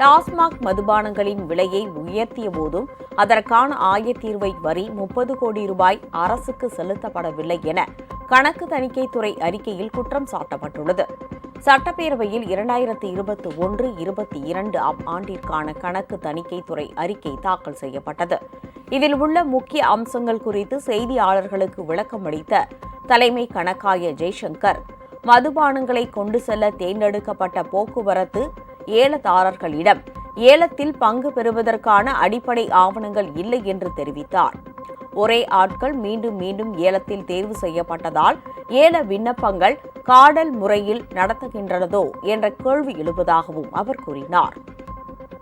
டாஸ்மாக் மதுபானங்களின் விலையை உயர்த்திய போதும் அதற்கான ஆயத்தீர்வை வரி முப்பது கோடி ரூபாய் அரசுக்கு செலுத்தப்படவில்லை என கணக்கு தணிக்கைத்துறை அறிக்கையில் குற்றம் சாட்டப்பட்டுள்ளது. சட்டப்பேரவையில் இரண்டாயிரத்தி இருபத்தி ஒன்று இருபத்தி இரண்டு ஆம் ஆண்டிற்கான கணக்கு தணிக்கைத்துறை அறிக்கை தாக்கல் செய்யப்பட்டது. இதில் உள்ள முக்கிய அம்சங்கள் குறித்து செய்தியாளர்களுக்கு விளக்கமளித்த தலைமை கணக்காய ஜெய்சங்கர் மதுபானங்களை கொண்டு செல்ல தேர்ந்தெடுக்கப்பட்ட போக்குவரத்து ஏலதாரர்களிடம் ஏலத்தில் பங்கு பெறுவதற்கான அடிப்படை ஆவணங்கள் இல்லை என்று தெரிவித்தார். ஒரே ஆட்கள் மீண்டும் மீண்டும் ஏலத்தில் தேர்வு செய்யப்பட்டதால் ஏல விண்ணப்பங்கள் காடல் முறையில் நடத்துகின்றனதோ என்ற கேள்வி எழுவதாகவும் அவர் கூறினார்.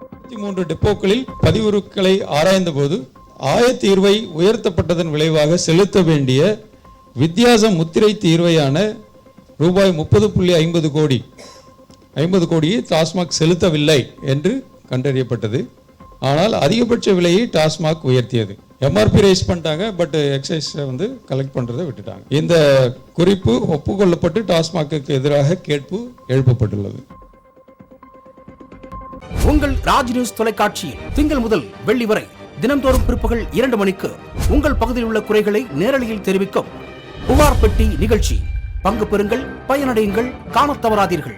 இருபத்தி மூன்று டிப்போக்களில் பதிவுறுக்களை ஆராய்ந்தபோது ஆயத்தீர்வை உயர்த்தப்பட்டதன் விளைவாக செலுத்த வேண்டிய வித்தியாச முத்திரை தீர்வையான ரூபாய் முப்பது புள்ளி ஐம்பது கோடி ஐம்பது கோடியை டாஸ்மாக் செலுத்தவில்லை என்று கண்டறியப்பட்டது. ஆனால் அதிகபட்ச விலையை டாஸ்மாக் உயர்த்தியது. எம்ஆர்பி ரைஸ் பண்ணிட்டாங்க பட் எக்ஸைஸ் வந்து கலெக்ட் பண்ணுறதை விட்டுட்டாங்க. இந்த குறிப்பு ஒப்புக்கொள்ளப்பட்டு டாஸ்மாக்கு எதிராக கேட்பு எழுப்பப்பட்டுள்ளது. உங்கள் ராஜ் நியூஸ் தொலைக்காட்சியில் திங்கள் முதல் வெள்ளி வரை தினம்தோறும் பிற்பகல் இரண்டு மணிக்கு உங்கள் பகுதியில் உள்ள குறைகளை நேரலையில் தெரிவிக்கும் புகார் பெட்டி நிகழ்ச்சி. பங்கு பெறுங்கள் பயனடையுங்கள் காண தவறாதீர்கள்.